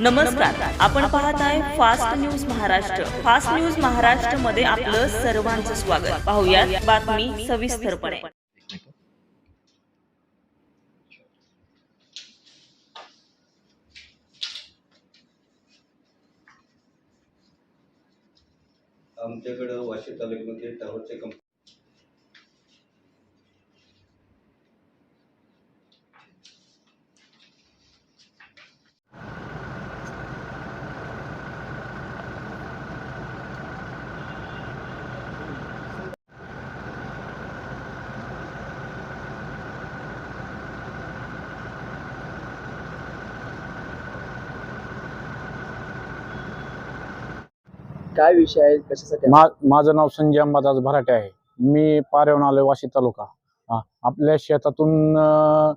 नमस्कार. आपण पाहताय fast news Maharashtra. Fast news महाराष्ट्रमध्ये आपलं सर्वांचं स्वागत. पाहुयात बातमी सविस्तरपणे. आमच्याकडं वाशी तालुक्यामध्ये टावरचे कंप काय विषय आहे? कशासाठी? मा माझं नाव संजय अंबादास भराटे आहे. मी पारेवण आलोय वाशी तालुका. हा आपल्या शेतातून अं,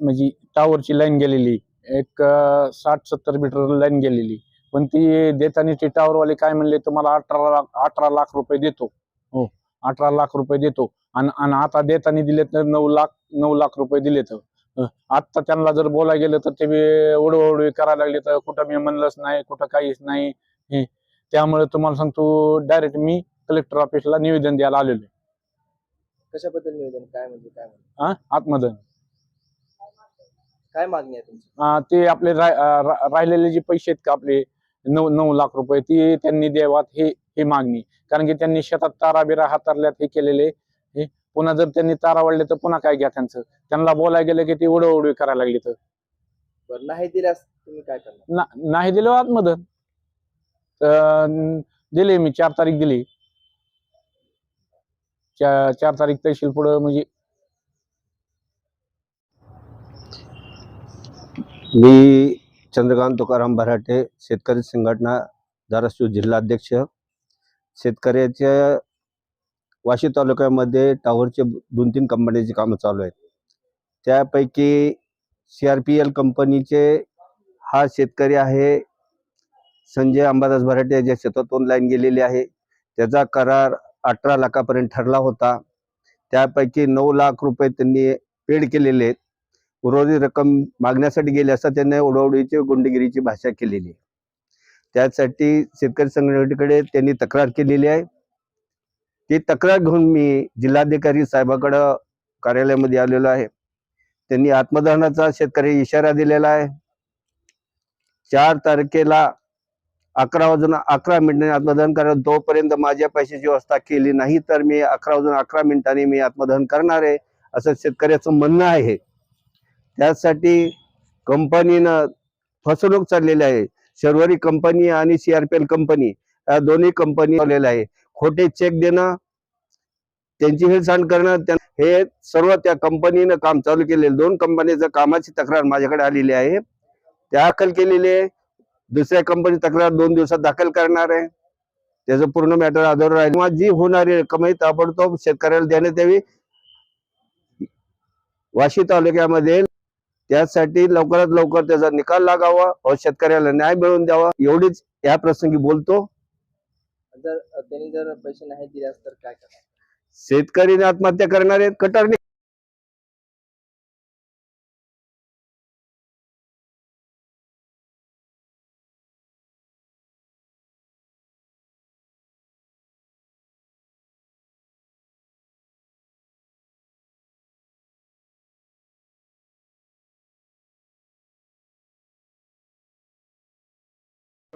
म्हणजे टावरची लाईन गेलेली. एक अं, साठ सत्तर मीटर लाईन गेलेली. पण ती देताना ती टावरवाले काय म्हणले तुम्हाला अठरा लाख अठरा लाख रुपये देतो. हो अठरा लाख रुपये देतो. आणि आणि आता देताना दिले तर नऊ लाख नऊ लाख रुपये दिले तर आत्ता त्यांना जर बोलायला गेलं तर ते उडवडवी करायला लागले तर कुठं मी म्हणलंच नाही कुठं काहीच नाही. हे त्यामुळे तुम्हाला सांगतो डायरेक्ट मी कलेक्टर ऑफिसला निवेदन द्यायला आलेलो आहे. कशाबद्दल निवेदन? काय म्हणजे काय म्हणजे हा? आतमधून काय मागणी आहे तुमची? अं, ते आपले रा- अं, रा- राहिलेले जे पैसे आहेत का आपले नऊ नऊ लाख रुपये ती त्यांनी द्यावात हे हे मागणी. कारण की त्यांनी शेतात तारा बिरा हातारल्यात हे केलेले. हे पुन्हा जर त्यांनी तारा वाढले तर पुन्हा काय घ्या त्यांचं? त्यांना बोलायला गेलं की ती उडवडवी करायला लागली तर. बरं नाही दिल्यास तुम्ही काय करणार? ना- नाही दिलं आतमधून तर दिले मी चार तारीख दिली. चा- चार तारीख तहसील पुढं म्हणजे. मी चंद्रकांत तुकाराम भराटे शेतकरी संघटना धाराशिव जिल्हाध्यक्ष शेतकऱ्याच्या वाशी तालुक्यामध्ये टावरचे दोन तीन कंपन्याची कामं चालू आहेत. त्यापैकी सी आर पी एल कंपनीचे हा शेतकरी आहे संजय अंबादास भराटे ज्या शेतातून लाईन गेलेली आहे त्याचा करार अठरा लाखापर्यंत ठरला होता. त्यापैकी नऊ लाख रुपये त्यांनी पेड केलेले आहेत. उर्वरित रक्कम मागण्यासाठी गेले असता त्यांनी ओढवडीची गुंडगिरीची भाषा केलेली आहे. त्यासाठी शेतकरी संघटनेकडे त्यांनी तक्रार केलेली आहे. ती तक्रार घेऊन मी जिल्हाधिकारी साहेबाकडं कार्यालयामध्ये आलेलो आहे. त्यांनी आत्मदहनाचा शेतकरी इशारा दिलेला आहे. चार तारखेला अकरा वाजून अकरा मिनिटांनी आत्मदहन करणार. तोपर्यंत माझ्या पैशाची व्यवस्था केली नाही तर मी अकरा वाजून अकरा मिनिटांनी मी आत्मदहन करणार आहे असं शेतकऱ्याचं म्हणणं आहे. त्यासाठी कंपनीनं फसवणूक चाललेली आहे. शर्वरी कंपनी आणि सीआरपीएल कंपनी या दोन्ही कंपनी आलेल्या आहे. खोटे चेक देणं त्यांची हेळसांड करणं हे सर्व त्या कंपनीनं काम चालू केलेलं. दोन कंपनीचं कामाची तक्रार माझ्याकडे आलेली आहे. त्या दाखल केलेली आहे. दुसऱ्या कंपनी तक्रार दोन दिवसात दाखल करणार आहे. त्याचं पूर्ण मॅटर आधार राहील. किंवा जी होणारी रक्कम आहे ताबडतोब शेतकऱ्याला देण्यात यावी वाशी तालुक्यामध्ये त्यासाठी लवकरात लवकर त्याचा निकाल लागावा व शेतकऱ्याला न्याय मिळवून द्यावा एवढीच या प्रसंगी बोलतो. जर त्यांनी जर पैसे नाही दिल्यास तर काय करणार? शेतकरीने आत्महत्या करणारे कटारणे.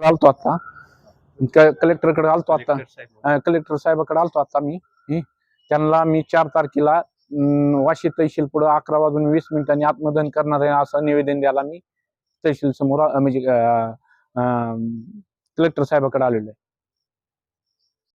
आलतो आता कलेक्टरकडे आलतो आता कलेक्टर साहेबाकडे आलतो आता मी. त्यांना मी चार तारखेला वाशी तहसील पुढे अकरा वाजून वीस मिनिटांनी आत्मदहन करणार आहे असं निवेदन द्यायला मी तहसील समोर म्हणजे कलेक्टर साहेबाकडे आलेलो आहे.